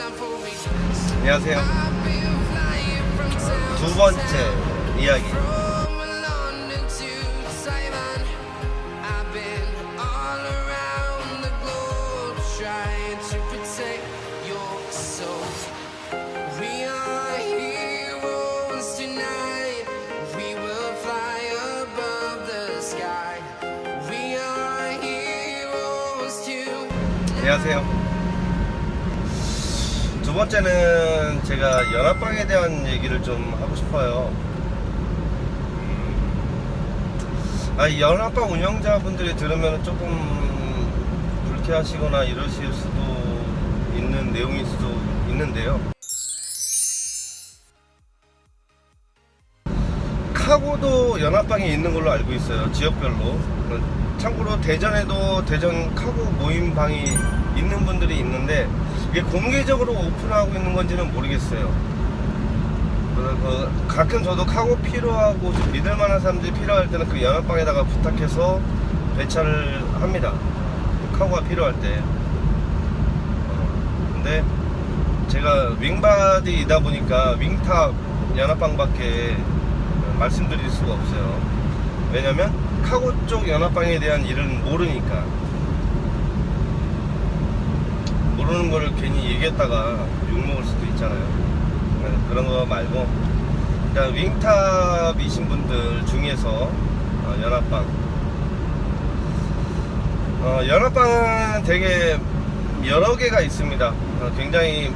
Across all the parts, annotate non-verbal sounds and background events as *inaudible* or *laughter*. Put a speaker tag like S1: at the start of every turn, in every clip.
S1: 안녕하세요. 두 번째 이야기.
S2: We are heroes tonight. We will fly above the sky. We are heroes tonight.
S1: 안녕하세요. 두 번째는 제가 연합방에 대한 얘기를 좀 하고 싶어요. 음, 아, 이 연합방 운영자분들이 들으면 조금 불쾌하시거나 이러실 수도 있는 내용일 수도 있는데요. 카고도 연합방에 있는 걸로 알고 있어요. 지역별로. 참고로 대전에도 대전 카고 모임방이 있는 분들이 있는데 이게 공개적으로 오픈하고 있는 건지는 모르겠어요. 그 가끔 저도 카고 필요하고 좀 믿을 만한 사람들이 필요할 때는 그 연합방에다가 부탁해서 배차를 합니다. 카고가 필요할 때. 어, 근데 제가 윙바디이다 보니까 윙탑 연합방밖에 말씀드릴 수가 없어요. 왜냐면 카고 쪽 연합방에 대한 일은 모르니까 모르는 거를 괜히 얘기했다가 욕먹을 수도 있잖아요. 네, 그런 거 말고 일단 윙탑이신 분들 중에서 어, 연합방 어, 연합방은 되게 여러 개가 있습니다. 어, 굉장히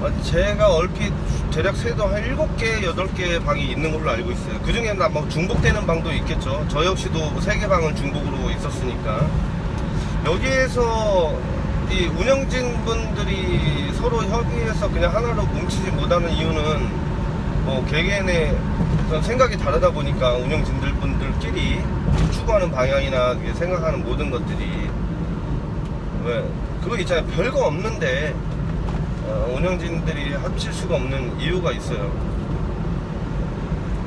S1: 어, 제가 얼핏 대략 세도 한 7개, 8개 방이 있는 걸로 알고 있어요. 그 중에 뭐 중복되는 방도 있겠죠. 저 역시도 3개 방은 중복으로 있었으니까. 여기에서 이 운영진 분들이 서로 협의해서 그냥 하나로 뭉치지 못하는 이유는 뭐 개개인의 어떤 생각이 다르다 보니까 운영진들 분들끼리 추구하는 방향이나 생각하는 모든 것들이. 왜 그거 있잖아요. 별거 없는데 어, 운영진들이 합칠 수가 없는 이유가 있어요.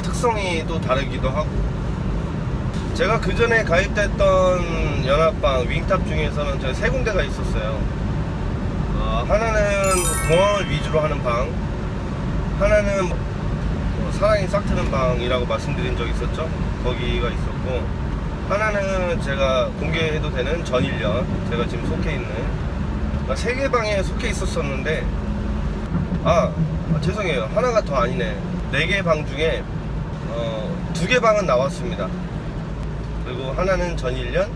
S1: 특성이 또 다르기도 하고 제가 그 전에 가입됐던 연합방 윙탑 중에서는 저세 군데가 있었어요. 어, 하나는 공항을 위주로 하는 방 하나는 뭐 사랑이 싹트는 방이라고 말씀드린 적 있었죠? 거기가 있었고 하나는 제가 공개해도 되는 전일련 제가 지금 속해 있는 그러니까 세개 방에 속해 있었었는데 아, 아, 죄송해요. 하나가 더 아니네. 네 개 방 중에 어, 두 개 방은 나왔습니다 그리고 하나는 전일련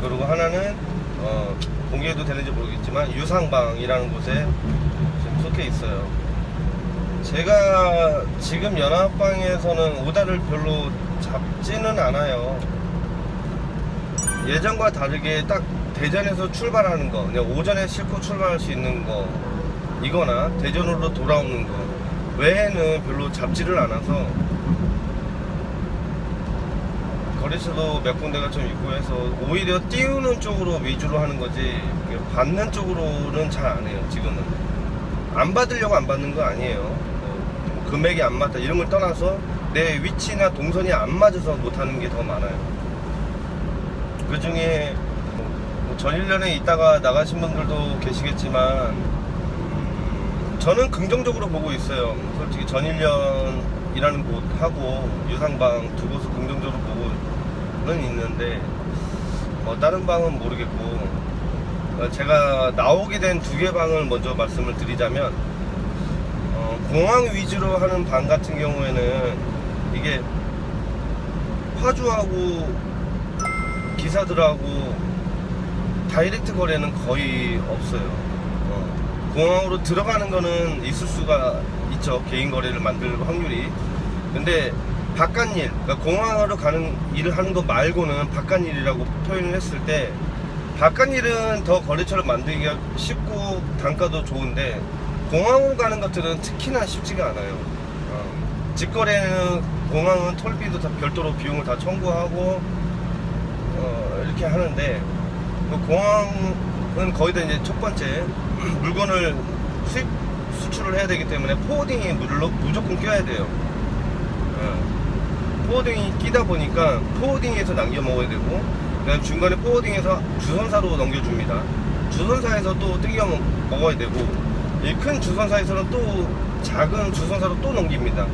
S1: 그리고 하나는 어, 공개해도 되는지 모르겠지만 유상방이라는 곳에 지금 속해 있어요. 제가 지금 연합방에서는 오다를 별로 잡지는 않아요. 예전과 다르게 딱 대전에서 출발하는 거 그냥 오전에 싣고 출발할 수 있는 거 이거나 대전으로 돌아오는 거 외에는 별로 잡지를 않아서 거리수도 몇 군데가 좀 있고 해서 오히려 띄우는 쪽으로 위주로 하는 거지 받는 쪽으로는 잘 안 해요 지금은. 안 받으려고 안 받는 거 아니에요. 뭐 금액이 안 맞다 이런 걸 떠나서 내 위치나 동선이 안 맞아서 못하는 게 더 많아요. 그 중에 뭐 전일련에 있다가 나가신 분들도 계시겠지만 음, 저는 긍정적으로 보고 있어요. 솔직히 전일련이라는 곳하고 유상방 두 곳을 있는데 뭐 다른 방은 모르겠고 어, 제가 나오게 된 두 개 방을 먼저 말씀을 드리자면 어, 공항 위주로 하는 방 같은 경우에는 이게 파주하고 기사들하고 다이렉트 거래는 거의 없어요. 어, 공항으로 들어가는 거는 있을 수가 있죠. 개인 거래를 만들 확률이. 근데 바깥 일, 그러니까 공항으로 가는 일을 하는 거 말고는 바깥 일이라고 표현을 했을 때 바깥 일은 더 거래처를 만들기가 쉽고 단가도 좋은데 공항으로 가는 것들은 특히나 쉽지가 않아요. 어, 직거래는 공항은 톨비도 다 별도로 비용을 다 청구하고 어, 이렇게 하는데 그 공항은 거의 다 이제 첫 번째 *clears throat* 물건을 수입 수출을 해야 되기 때문에 포워딩이 물로 무조건 껴야 돼요. 어, 포워딩이 끼다 보니까 포워딩에서 남겨 먹어야 되고 그다음 중간에 포워딩에서 주선사로 넘겨줍니다. 주선사에서 또 땡겨 먹어야 되고 이 큰 주선사에서는 또 작은 주선사로 또 넘깁니다.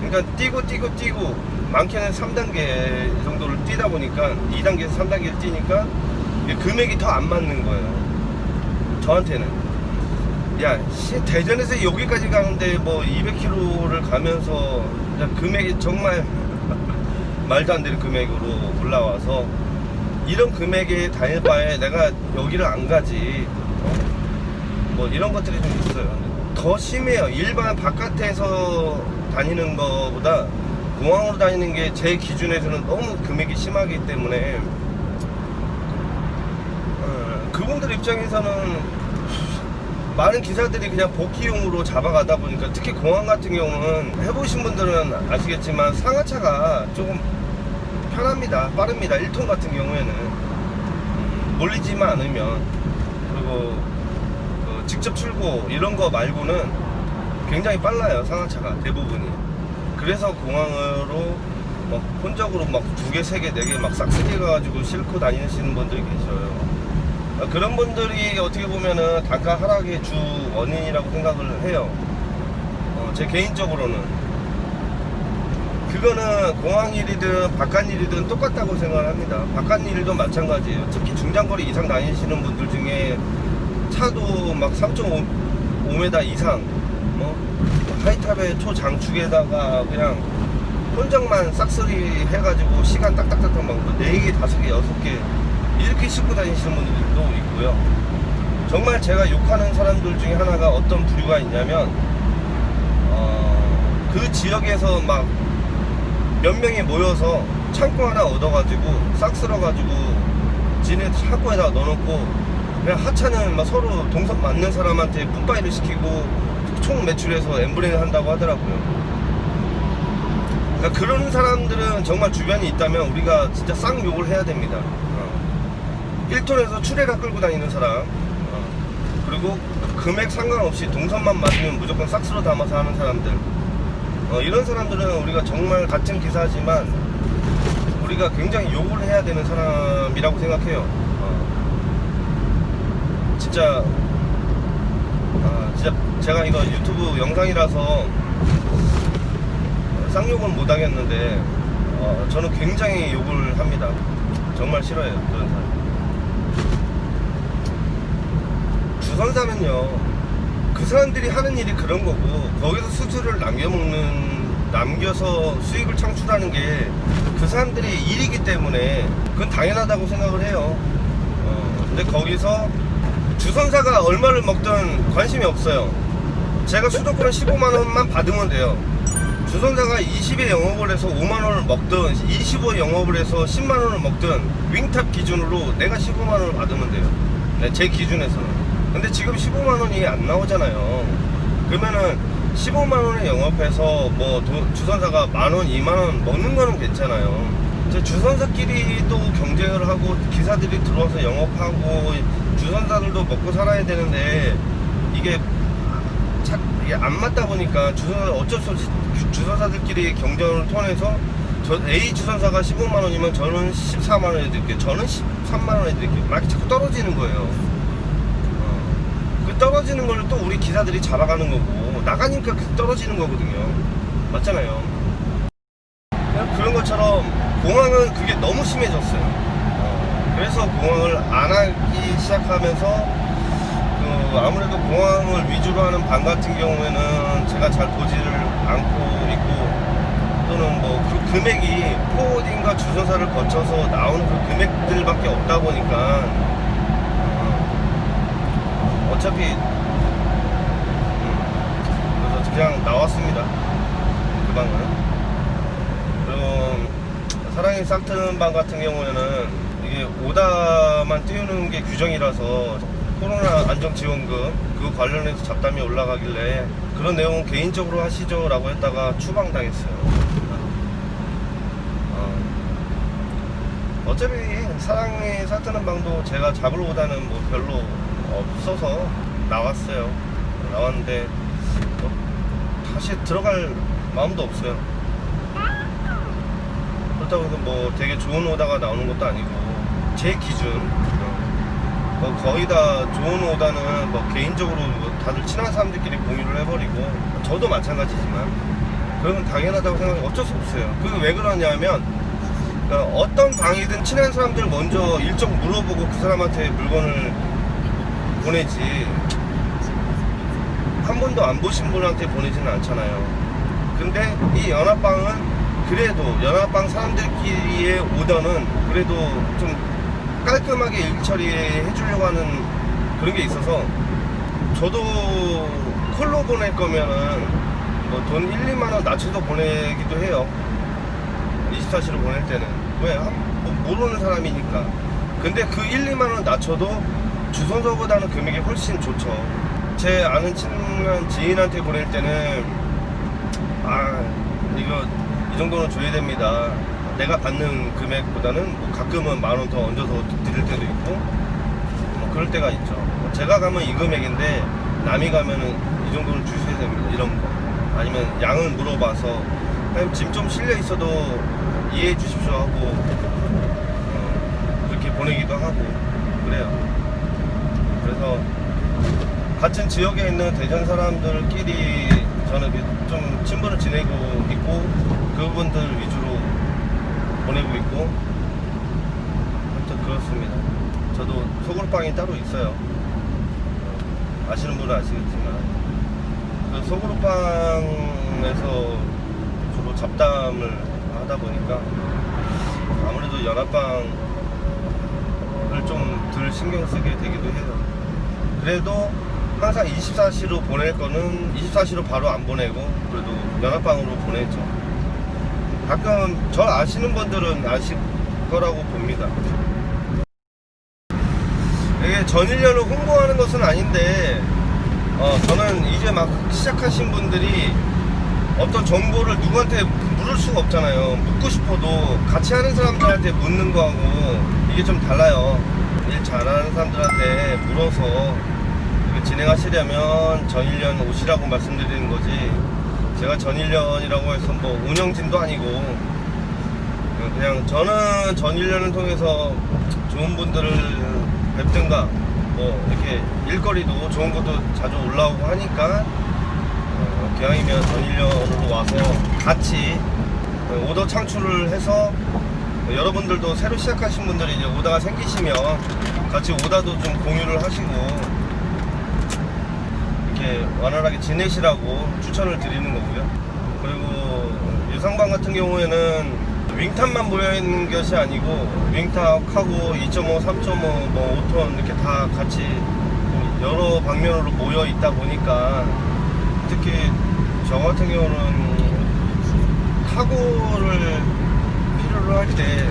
S1: 그러니까 뛰고 뛰고 뛰고 많게는 3단계 정도를 뛰다 보니까 2단계에서 3단계를 뛰니까 금액이 더 안 맞는 거예요. 저한테는. 야, 씨, 대전에서 여기까지 가는데 뭐 200km를 가면서 야, 금액이 정말 말도 안 되는 금액으로 올라와서 이런 금액에 다닐 바에 내가 여기를 안 가지. 어? 뭐 이런 것들이 좀 있어요. 더 심해요. 일반 바깥에서 다니는 거보다 공항으로 다니는 게 제 기준에서는 너무 금액이 심하기 때문에 어, 그분들 입장에서는 많은 기사들이 그냥 복귀용으로 잡아가다 보니까 특히 공항 같은 경우는 해보신 분들은 아시겠지만 상하차가 조금 편합니다. 빠릅니다. 1톤 같은 경우에는 음, 몰리지만 않으면 그리고 그 직접 출고 이런 거 말고는 굉장히 빨라요. 상하차가 대부분이. 그래서 공항으로 막 혼적으로 막 두 개, 세 개, 네 개 막 싹쓸이 가가지고 싣고 다니시는 분들이 계셔요. 아, 그런 분들이 어떻게 보면은 단가 하락의 주 원인이라고 생각을 해요. 어, 제 개인적으로는. 그거는 공항 일이든 바깥 일이든 똑같다고 생각을 합니다. 바깥 일도 마찬가지예요. 특히 중장거리 이상 다니시는 분들 중에 차도 막 3.5m 이상, 뭐, 하이탑의 초장축에다가 그냥 혼적만 싹쓸이 해가지고 시간 딱딱딱딱 막 4개, 5개, 6개 이렇게 싣고 다니시는 분들도 있고요. 정말 제가 욕하는 사람들 중에 하나가 어떤 부류가 있냐면, 어, 그 지역에서 막 몇 명이 모여서 창고 하나 얻어가지고 싹 쓸어가지고 지네 창고에다 넣어놓고 그냥 하차는 막 서로 동선 맞는 사람한테 뿜빠이를 시키고 총 매출해서 엠브레이를 한다고 하더라고요. 그러니까 그런 사람들은 정말 주변에 있다면 우리가 진짜 쌍 욕을 해야 됩니다. 어. 1톤에서 추레가 끌고 다니는 사람 어. 그리고 금액 상관없이 동선만 맞으면 무조건 싹 쓸어 담아서 하는 사람들 어, 이런 사람들은 우리가 정말 같은 기사지만 우리가 굉장히 욕을 해야 되는 사람이라고 생각해요. 어. 진짜 아, 진짜 제가 이거 유튜브 영상이라서 쌍욕은 못 하겠는데 어, 저는 굉장히 욕을 합니다. 정말 싫어요 그런 사람. 주선사는요 그 사람들이 하는 일이 그런 거고 거기서 수수료를 남겨먹는 남겨서 수익을 창출하는 게 그 사람들이 일이기 때문에 그건 당연하다고 생각을 해요. 어, 근데 거기서 주선사가 얼마를 먹든 관심이 없어요. 제가 수도권 15만 원만 받으면 돼요. 주선사가 20에 영업을 해서 5만 원을 먹든 25에 영업을 해서 10만 원을 먹든 윙탑 기준으로 내가 15만 원을 받으면 돼요. 네, 제 기준에서는. 근데 지금 15만 원이 안 나오잖아요. 그러면은 15만 원에 영업해서 뭐 도- 주선사가 만 원, 2만 원 먹는 거는 괜찮아요. 이제 주선사끼리 또 경쟁을 하고 기사들이 들어와서 영업하고 주선사들도 먹고 살아야 되는데 이게 안 맞다 보니까 주선사 어쩔 수 없이 주- 주선사들끼리 경쟁을 통해서 저 A 주선사가 15만 원이면 저는 14만 원에 드릴게요. 저는 13만 원에 드릴게요. 막 자꾸 떨어지는 거예요. 떨어지는 걸 또 우리 기사들이 잡아가는 거고 나가니까 그 떨어지는 거거든요. 맞잖아요. 그런 것처럼 공항은 그게 너무 심해졌어요. 어, 그래서 공항을 안 하기 시작하면서 그 아무래도 공항을 위주로 하는 방 같은 경우에는 제가 잘 보지를 않고 있고 또는 뭐 그 금액이 포워딩과 주소사를 거쳐서 나오는 그 금액들밖에 없다 보니까 어, 어차피. 음, 그래서 그냥 나왔습니다. 그 방은. 그럼 사랑의 싹트는 방 같은 경우에는 이게 오다만 띄우는 게 규정이라서 코로나 안정지원금 그거 관련해서 잡담이 올라가길래 그런 내용은 개인적으로 하시죠 라고 했다가 추방당했어요. 어. 어차피 사랑의 싹트는 방도 제가 잡으러 오다는 뭐 별로 없어서 나왔어요. 나왔는데 뭐 다시 들어갈 마음도 없어요. 그렇다고 해서 뭐 되게 좋은 오다가 나오는 것도 아니고 제 기준. 어, 뭐 거의 다 좋은 오다는 뭐 개인적으로 다들 친한 사람들끼리 공유를 해버리고 저도 마찬가지지만 그건 당연하다고 생각해 어쩔 수 없어요. 그게 왜 그러냐면 그러니까 어떤 방이든 친한 사람들 먼저 일정 물어보고 그 사람한테 물건을 보내지 한 번도 안 보신 분한테 보내지는 않잖아요. 근데 이 연합방은 그래도 연합방 사람들끼리의 오더는 그래도 좀 깔끔하게 일 처리해 주려고 하는 그런 게 있어서 저도 콜로 보낼 거면은 뭐 돈 1, 2만 원 낮춰서 보내기도 해요. 24시로 보낼 때는 왜? 한, 뭐 모르는 사람이니까. 근데 그 1, 2만 원 낮춰도 주선서보다는 금액이 훨씬 좋죠. 제 아는 친한 지인한테 보낼 때는 아 이거 이 정도는 줘야 됩니다. 내가 받는 금액보다는 뭐 가끔은 만 원 더 얹어서 드릴 때도 있고 뭐 그럴 때가 있죠. 제가 가면 이 금액인데 남이 가면은 이 정도는 주셔야 됩니다. 이런 거. 아니면 양을 물어봐서 짐 좀 실려 있어도 이해해 주십시오 하고 어, 그렇게 보내기도 하고 그래요. 그래서 같은 지역에 있는 대전 사람들끼리 저는 좀 친분을 지내고 있고 그분들 위주로 보내고 있고 하여튼 그렇습니다. 저도 소굴빵이 따로 있어요. 어, 아시는 분은 아시겠지만 그 소굴빵에서 주로 잡담을 하다 보니까 아무래도 연합방을 좀 덜 신경 쓰게 되기도 해요. 그래도 항상 24시로 보낼 거는 24시로 바로 안 보내고 그래도 연합방으로 보내죠. 가끔 저 아시는 분들은 아실 거라고 봅니다. 이게 전일련을 홍보하는 것은 아닌데 어, 저는 이제 막 시작하신 분들이 어떤 정보를 누구한테 물을 수가 없잖아요. 묻고 싶어도 같이 하는 사람들한테 묻는 거하고 이게 좀 달라요. 일 잘하는 사람들한테 물어서 진행하시려면 전일련 오시라고 말씀드리는 거지. 제가 전일련이라고 해서 뭐 운영진도 아니고 그냥 저는 전일련을 통해서 좋은 분들을 뵙든가 뭐 이렇게 일거리도 좋은 것도 자주 올라오고 하니까 어, 기왕이면 전일련으로 와서 같이 오더 창출을 해서 여러분들도 새로 시작하신 분들이 이제 오다가 생기시면 같이 오다도 좀 공유를 하시고 이렇게 원활하게 지내시라고 추천을 드리는 거고요. 그리고 유상방 같은 경우에는 윙탑만 모여있는 것이 아니고 윙탑하고 2.5, 3.5, 뭐 5톤 이렇게 다 같이 좀 여러 방면으로 모여 있다 보니까 특히 저 같은 경우는 타고를 필요로 할 때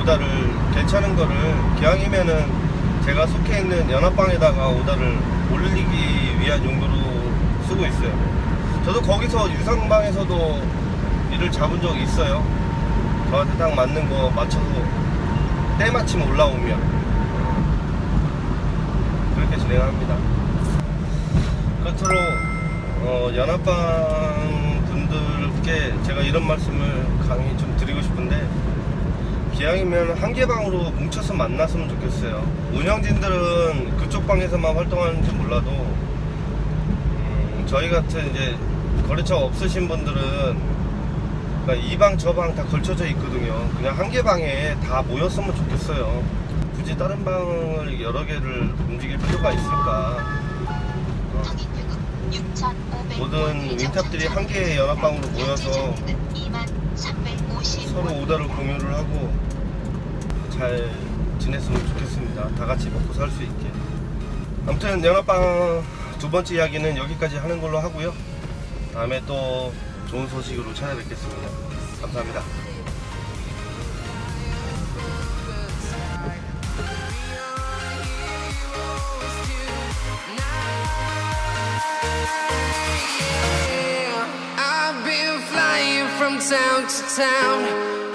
S1: 오다를 괜찮은 거를 기왕이면은 제가 속해 있는 연합방에다가 오다를 올리기 위한 용도로 쓰고 있어요. 저도 거기서 유상방에서도 일을 잡은 적이 있어요. 저한테 딱 맞는 거 맞춰서 때마침 올라오면 그렇게 진행합니다. 끝으로 어, 연합방 분들께 제가 이런 말씀을 강히 좀 기왕이면 한 개 방으로 뭉쳐서 만났으면 좋겠어요. 운영진들은 그쪽 방에서만 활동하는지 몰라도 음, 저희 같은 이제 거래처 없으신 분들은 그러니까 이방 저 방 다 걸쳐져 있거든요. 그냥 한 개 방에 다 모였으면 좋겠어요. 굳이 다른 방을 여러 개를 움직일 필요가 있을까? 어, 모든 윙탑들이 한 개의 연합방으로 모여서 서로 오다를 공유를 하고 잘 지냈으면 좋겠습니다. 다 같이 먹고 살 수 있게. 아무튼 연합방 두 번째 이야기는 여기까지 하는 걸로 하고요. 다음에 또 좋은 소식으로 찾아뵙겠습니다. 감사합니다.
S2: I've been flying from town to town,